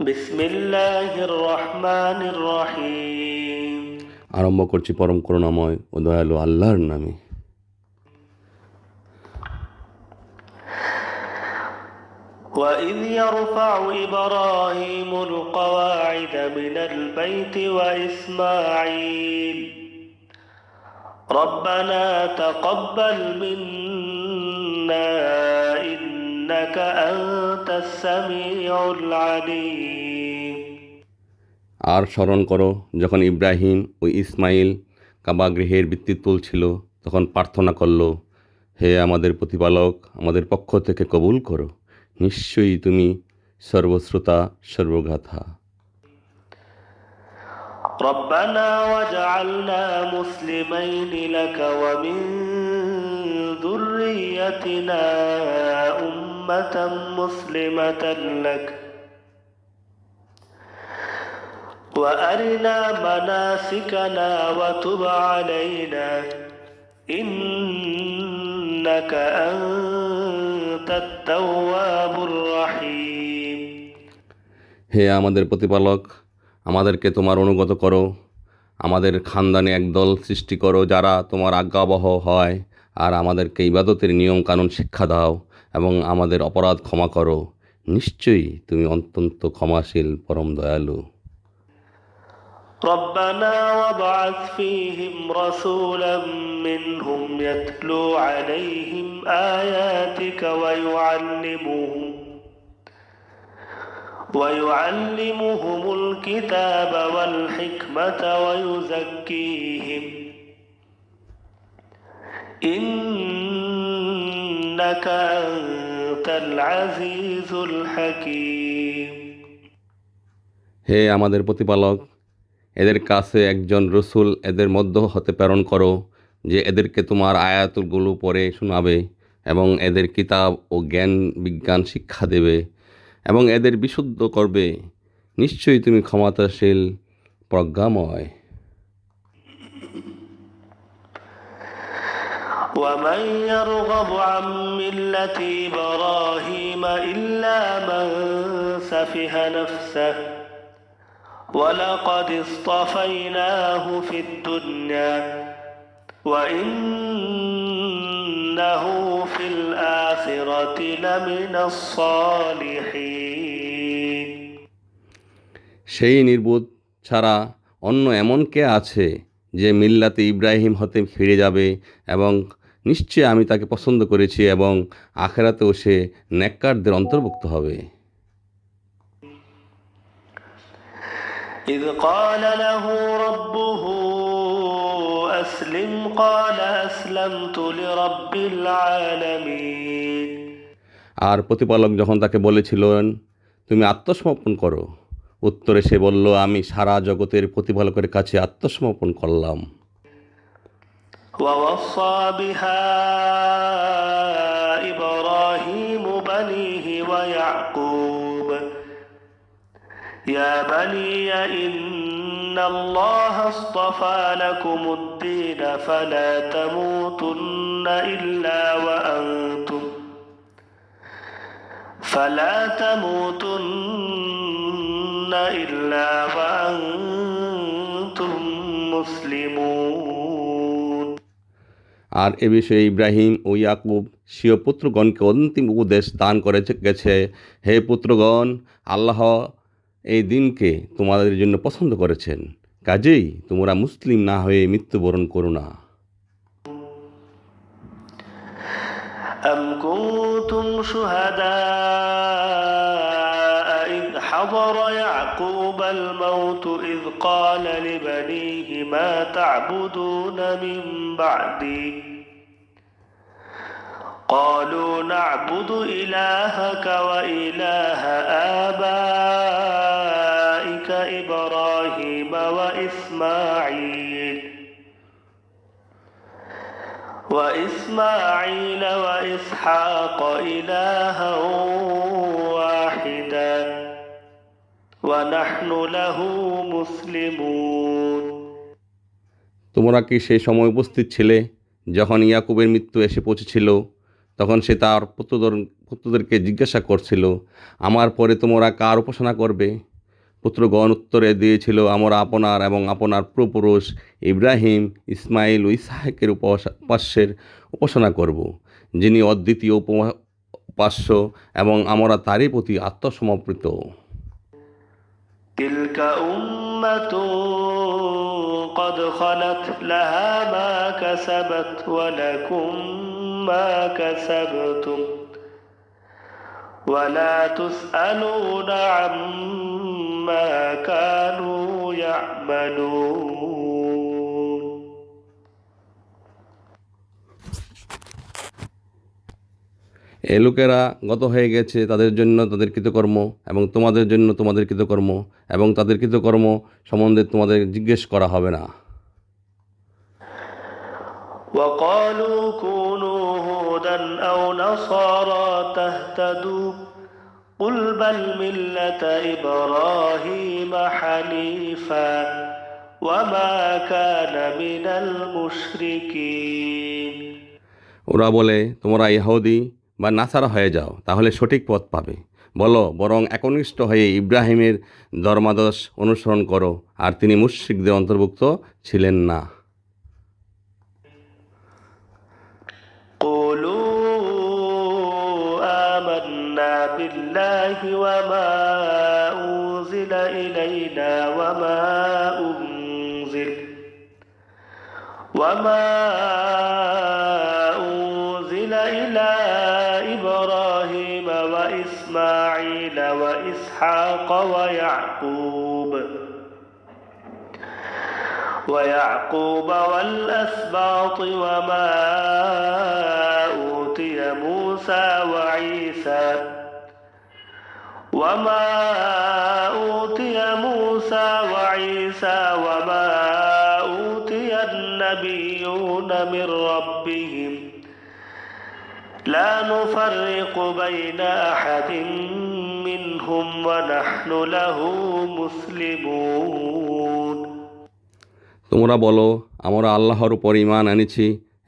بسم الله الرحمن الرحيم আরম্ভ করছি পরম করুণাময় ও দয়ালু আল্লাহর নামে وإذ يرفع إبراهيم القواعد من البيت وإسماعيل ربنا تقبل منا إنك أنت السميع العليم আর স্মরণ করো যখন ইব্রাহিম ও ইসমাইল কাবা গৃহের ভিত্তি তুলছিল তখন প্রার্থনা করলো হে আমাদের প্রতিপালক আমাদের পক্ষ থেকে কবুল করো নিশ্চয়ই তুমি সর্বশ্রোতা সর্বগাথা ربنا واجعلنا مسلمين لك ومن ذريتنا أمة مسلمة لك وأرنا مناسكنا وتب علينا إنك أنت التواب الرحيم হে আমাদের প্রতিপালক আমাদেরকে তোমার অনুগত করো আমাদের খানদানে একদল সৃষ্টি করো যারা তোমার আজ্ঞাবহ হয় আর আমাদেরকে ইবাদতের নিয়ম কানুন শিক্ষা দাও এবং আমাদের অপরাধ ক্ষমা করো নিশ্চয়ই তুমি অত্যন্ত ক্ষমাশীল পরম দয়ালু ربنا وابعث فيهم رسولا منهم يتلو عليهم آياتك ويعلمهم ويعلمهم الكتاب والحكمة ويزكيهم إنك أنت العزيز الحكيم হে আমাদের প্রতিপালক এদের কাছে একজন রসুল এদের মধ্য হতে প্রেরণ করো যে এদেরকে তোমার আয়াতগুলো পড়ে শোনাবে এবং এদের কিতাব ও জ্ঞান বিজ্ঞান শিক্ষা দেবে এবং এদের বিশুদ্ধ করবে নিশ্চয়ই তুমি ক্ষমতাশীল প্রজ্ঞাময় ومن يرغب عن ملة إبراهيم إلا من سفه نفسه ولقد اصطفيناه في الدنيا وإنه في الآخرة لمن الصالحين সেই নির্বোধ ছাড়া অন্য এমন কে আছে যে মিল্লাতে ইব্রাহিম হতে ফিরে যাবে এবং নিশ্চয় আমি তাকে পছন্দ করেছি এবং আখেরাতেও সে নেককারদের অন্তর্ভুক্ত হবে إذ قال له ربه أسلم قال أسلمت لرب العالمين আর প্রতিপালক যখন তাকে বলেছিলেন তুমি আত্মসমর্পণ করো উত্তরে সে বলল আমি সারা জগতের প্রতিপালকের কাছে আত্মসমর্পণ করলাম ووصى بها إبراهيم بنيه ويعقوب. يا بني إن الله اصطفى لكم الدين فلا تموتن إلا وأنتم فلا تموتن إلا وأنتم আর এ বিষয়ে ইব্রাহিম ও ইয়াকুব স্বীয় পুত্রগণকে অন্তিম উপদেশ দান করে গেছে হে পুত্রগণ আল্লাহ এই দিনকে তোমাদের জন্য পছন্দ করেছেন কাজেই তোমরা মুসলিম না হয়ে মৃত্যুবরণ করো না أم كنتم شهداء إذ حضر يعقوب الموت إذ قال لبنيه ما تعبدون من بعدي قالوا نعبد إلهك وإله آبائك إبراهيم وإسماعيل وإسماعيل وإسحاق إلها واحدا ونحن له مسلمون তোমরা কি সেই সময় উপস্থিত ছিলে যখন ইয়াকুবের মৃত্যু এসে পৌঁছেছিল তখন সে তার পুত্রদের পুত্রদেরকে জিজ্ঞাসা করছিল আমার পরে তোমরা কার উপাসনা করবে পুত্রগণ উত্তরে দিয়েছিল আমরা আপনার এবং আপনার পূর্বপুরুষ ইব্রাহিম ইসমাইল ও ইসহাকের উপস- উপাস্যের উপাসনা করব যিনি অদ্বিতীয় উপমা- উপাস্য এবং আমরা তারই প্রতি আত্মসমর্পিত تلك أمة قد خلت لها ما كسبت ولكم ما كسبتم ولا تسألون عما كانوا يعملون এ লোকেরা গত হয়ে গেছে তাদের জন্য তাদের কৃতকর্ম এবং তোমাদের জন্য তোমাদের কৃতকর্ম এবং তাদের কৃতকর্ম সম্বন্ধে তোমাদের জিজ্ঞেস করা হবে না وقالوا كونوا هودا أو نصارى تهتدوا قل بل ملة إبراهيم حنيفا وما كان من المشركين ওরা বলে তোমরা ইহুদি বা নাসারা হয়ে যাও তাহলে সঠিক পথ পাবে বলো বরং একনিষ্ঠ হয়ে ইব্রাহিমের ধর্মাদর্শ অনুসরণ করো আর তিনি মুশ্রিকদের অন্তর্ভুক্ত ছিলেন না قولوا آمنا بالله وما أنزل إلينا وما أنزل وما أنزل إلى إبراهيم وإسماعيل وإسحاق ويعقوب ويعقوب والأسباط وما أوتي موسى وعيسى وما أوتي موسى وعيسى وما أوتي النبيون من ربهم لا نفرق بين أحد منهم ونحن له مسلمون তোমরা বলো, আমরা আল্লাহর উপর ইমান এনেছি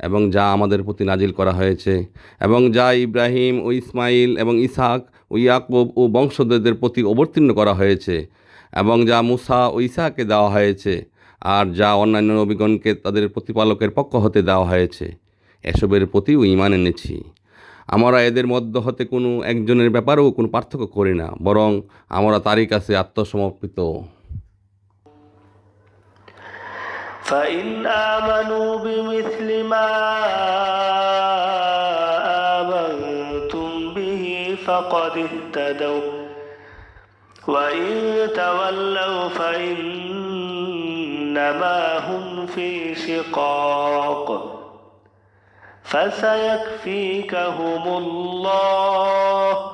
এবং যা আমাদের প্রতি নাজিল করা হয়েছে এবং যা ইব্রাহিম ও ইসমাইল এবং ইসাক ও ইয়াকুব ও বংশধরদের প্রতি অবতীর্ণ করা হয়েছে এবং যা মুসা ও ইসাকে দেওয়া হয়েছে আর যা অন্যান্য নবীগণকে তাদের প্রতিপালকের পক্ষ হতে দেওয়া হয়েছে। এসবের প্রতিও ইমান এনেছি। আমরা এদের মধ্য হতে কোনো একজনের ব্যাপারেও কোনো পার্থক্য করি না, বরং আমরা তারই কাছে আত্মসমর্পিত। فإن آمنوا بمثل ما آمنتم به فقد اهتدوا. وإن تولوا فإنما هم في شقاق. فسيكفيكهم الله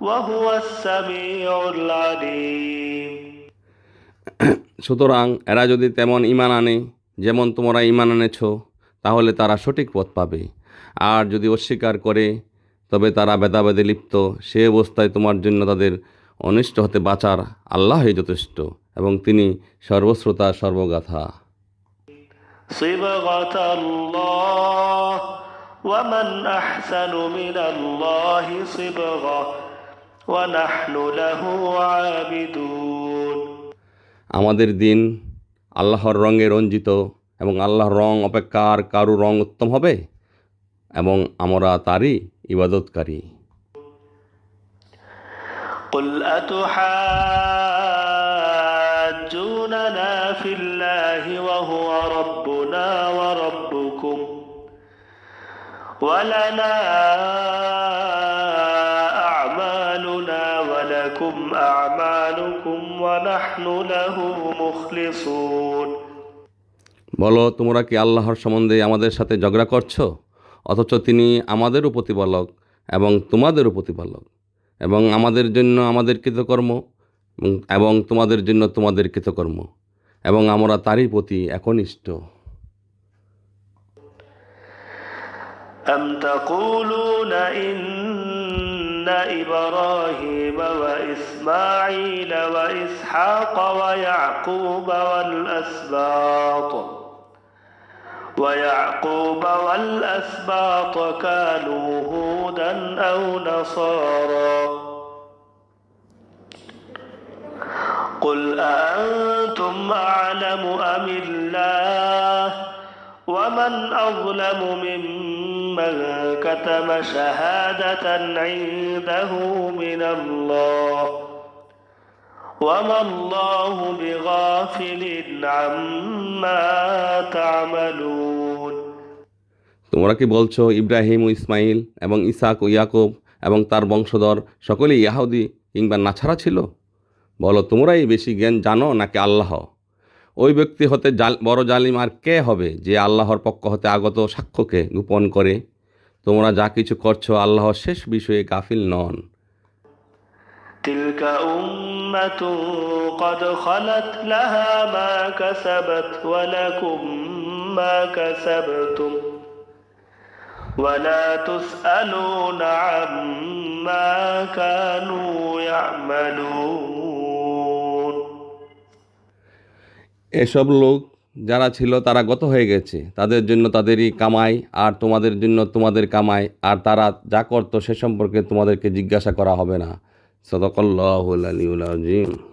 وهو السميع العليم. সুতরাং এরা যদি তেমন ইমান আনে যেমন তোমরা ইমান আনেছ তাহলে তারা সঠিক পথ পাবে আর যদি অস্বীকার করে তবে তারা ভেদাভেদে লিপ্ত সে অবস্থায় তোমার জন্য তাদের অনিষ্ট হতে বাঁচার আল্লাহই যথেষ্ট এবং তিনি সর্বশ্রোতা সর্বগাথা صبغة الله ومن أحسن من الله صبغة ونحن له عابدون আমাদের দিন আল্লাহর রঙে রঞ্জিত এবং আল্লাহর রং অপেক্ষা আর কারু রং উত্তম হবে এবং আমরা তারই ইবাদতকারী قل أتحاجوننا في الله وهو ربنا وربكم ولنا ولكم أعمالكم ونحن له مخلصون বলো তোমরা কি আল্লাহর সম্বন্ধে আমাদের সাথে ঝগড়া করছো অথচ তিনি আমাদেরও প্রতিপালক এবং তোমাদেরও প্রতিপালক এবং আমাদের জন্য আমাদের কৃতকর্ম এবং- এবং তোমাদের জন্য তোমাদের কৃতকর্ম এবং আমরা তারই প্রতি একনিষ্ঠ أم تقولون إن إبراهيم وإسماعيل وإسحاق ويعقوب والأسباط ويعقوب والأسباط كانوا هودا أو نصارى قل أأنتم أعلم أم الله؟ ومن أظلم ممن كتم شهادة عنده من الله وما الله بغافل عما تعملون তোমরা কি বলছো ইব্রাহিম ও ইসমাইল এবং ইসাক ও ইয়াকুব এবং তার বংশধর সকলেই ইয়াহুদি কিংবা নাছাড়া ছিল বলো তোমরাই বেশি জ্ঞান জানো নাকি আল্লাহ ওই ব্যক্তি হতে জাল বড় জালিম আর কে হবে যে আল্লাহর পক্ষ হতে আগত সাক্ষ্যকে গোপন করে তোমরা যা কিছু করছো আল্লাহর শেষ বিষয়ে গাফিল নন تلك أمة قد خلت لها ما كسبت ولكم ما كسبتم ولا تسألون عما كانوا يعملون এসব লোক যারা ছিল তারা গত হয়ে গেছে। তাদের জন্য তাদেরই কামাই আর তোমাদের জন্য তোমাদের কামাই। আর তারা যা করতো সে সম্পর্কে তোমাদেরকে জিজ্ঞাসা করা হবে না। সদকল্লাহুল আলিউল আজিম